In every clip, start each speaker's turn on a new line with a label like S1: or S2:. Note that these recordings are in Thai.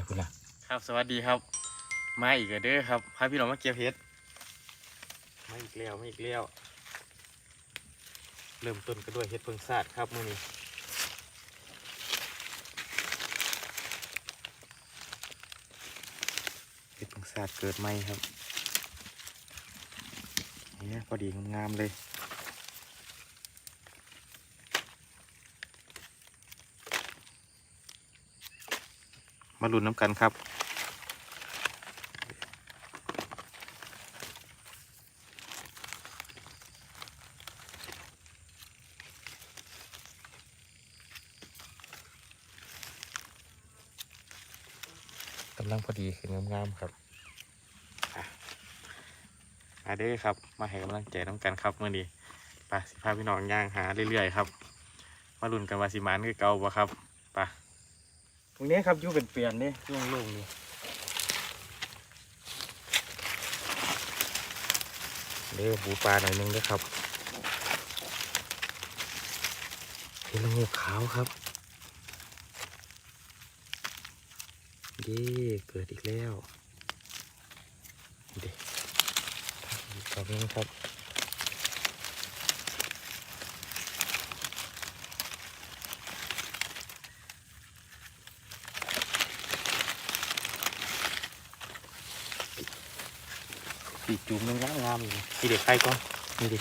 S1: เนี่ยคุณล่ะ
S2: ครับ สวัสดีครับ มาอีกแล้วเด้อครับพาพี่น้องมาเก็บเห็ดมาอีกแล้วมาอีกแล้วเริ่มต้นก็ด้วยเห็ดเพิงซาดครับมื้อนี้เห็ดเพิงซาดเกิดใหม่ครับเนี่ยพอดีงามๆเลย มาลุ้นน้ำกันครับกำลังพอดีคืองามๆครับอะมาเด้อครับ มาให้กำลังใจน้ำกันครับเมื่อนี้ไปสิพาพี่น้องย่างหาเรื่อยๆครับ มาลุ้นกันว่าสิหมานคือเก่าบ่ครับไปต รงนี้ครับอยู่เป็นเปลี่ยนนี่โล่งๆนี่เด้อบูปลาหน่อยนึงเด้อครับเห็นละงูขาวครับเย่เกิดอีกแล้วเด็กขอบคุณครับ ปีจุ่มงามงามที่เด็กใครก่อนนี่ดิ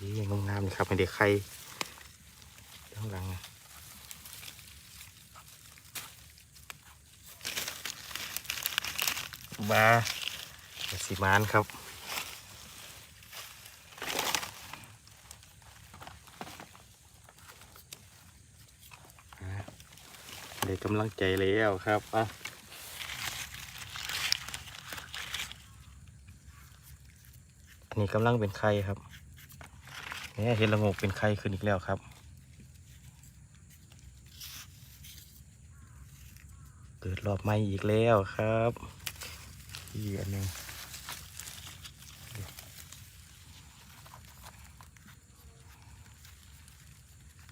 S2: ดียังงามครับเป็นเด็กใครข้างหลังนะบาสีมานครับ ได้กำลังใจแล้วครับอะอันนี้กำลังเป็นไข่ครับเนี่ยเห็นละงกเป็นไข่ขึ้นอีกแล้วครับเกิดรอบใหม่อีกแล้วครับอีกอันหนึ่ง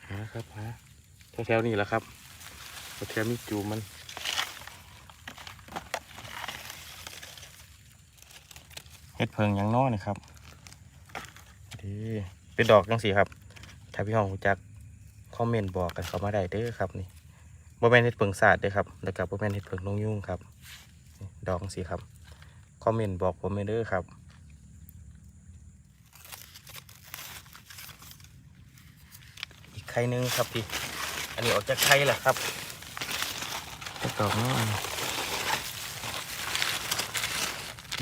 S2: หาครับหาแถวๆนี้แหละครับ แถวๆมีจูมันเฮ็ดเพิงยังน้อนี่ครับดีเป็นดอกจังสีครับ ถ้าพี่ห้องจักคอมเมนต์บอกกันเข้ามาได้เด้อครับนี่บ่แม่นเฮ็ดเพิงศาสตร์เด้อครับแล้วก็บ่แม่นเฮ็ดเพิงนงยุ่งครับ ดอกจังสีครับคอมเมนต์บอกผมเด้อครับอีกไข่นึงครับพี่อันนี้ออกจากไข่แหละครับ จะดอกน้อย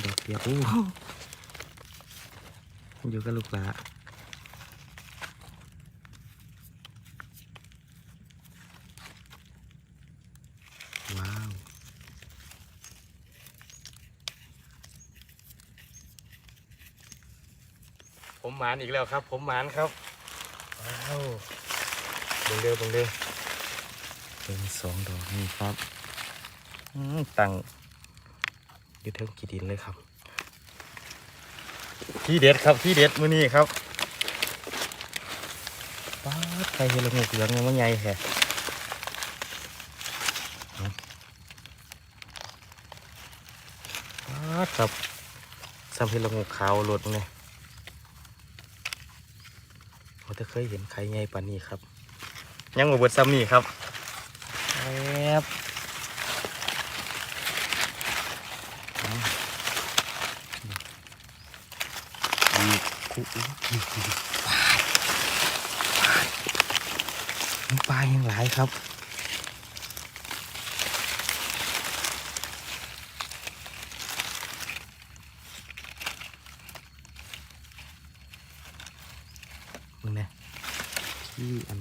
S2: ดอกเดียวอู้อยู่กับลูกหลาว้าวผมหมานอีกแล้วครับ ผมหมานครับ ว้าวเบิ่งเด้อเบิ่งเด้อ เป็นสองดอกนี่ครับตั้งอยู่เทิงกีดินเลยครับที่เด็ดครับที่เด็ดมื้อนี้ครับป้าดไก่เฮลงเหลืองยังมันใหญ่แท้ป้าครับซ้ำเฮลงขาวหลดไงเราจะเคยเห็นไข่ใหญ่ปานนี้ครับ ยังมาเบิดซ้ำนี่ครับ แอบอีกคุอีกอีกอีกปาดปาดมันปลายังหลายครับ มึงเนี่ยที่อัน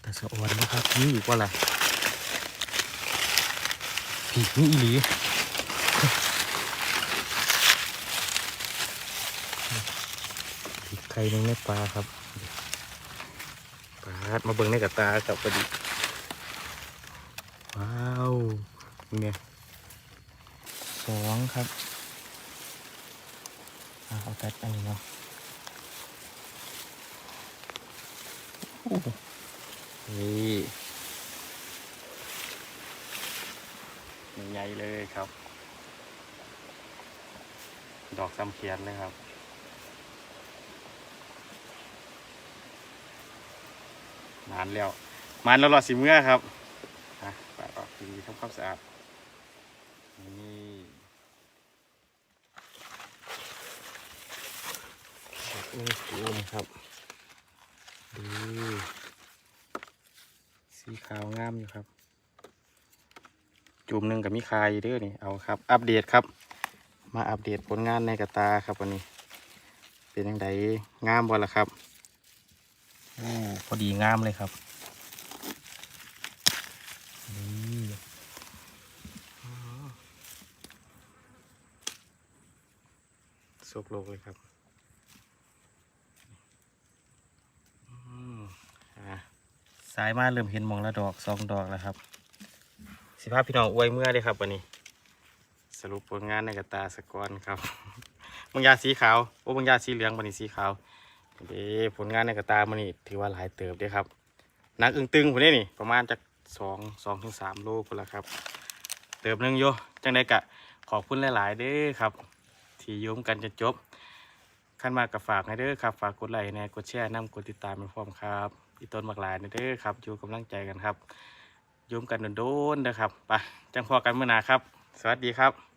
S2: แต่ สะออนนะครับนี่อีกว่าล่ะผีนี่อีหลีอีกไข่หนึงในปลาครับปลามาเบิ่งในกระตาครับพอดีว้าวเนี่ยสองครับเอาตัดอันนี้เนาะ นี่ใหญ่เลยครับ ดอกซ้ำเขียนเลยครับมานแล้วมานแล้วรอสิเมื่อครับอะปาดออกดีทำความสะอาดนี่นี่สีอุ้มครับดู สีขาวงามอยู่ครับ จุ่มหนึ่งกับมีคายอยู่เด้อนี่เอาครับ อัปเดตครับ มาอัปเดตผลงานในกระตาครับวันนี้ เป็นยังไงงามบ่ละครับโอ้พอดีงามเลยครับนี่อ๋อสุกโลกเลยครับอืมอะ สายมาเริ่มเห็นมองละดอกสองดอกแล้วครับ สิภาพพี่น้องอวยเมื่อเลยครับวันนี้ สรุปผลงานในกระตาสกอนครับบางยาสีขาวโอ้บางยาสีเหลืองบันนี้สีขาวเด้ผลงานในกระตามันนี่ถือว่าหลายเติบเด้ครับหนักอึงตึงผมนี่นี่ประมาณจากสองสองถึงสามโลพุ่นละครับ เติบหนึงโยจังได้กะขอบคุณหลาย ๆ เด้อครับ ที่โยมกันจนจบ ขั้นมากกับฝากให้เด้อครับฝากกดไลค์แนะกดแชร์นำกดติดตามเป็นพร้อมครับอีต้นมักหลายเด้อครับอยู่กำลังใจกันครับโยมกันโดนๆนะครับไปจังพอกันเมื่อหนาครับ สวัสดีครับ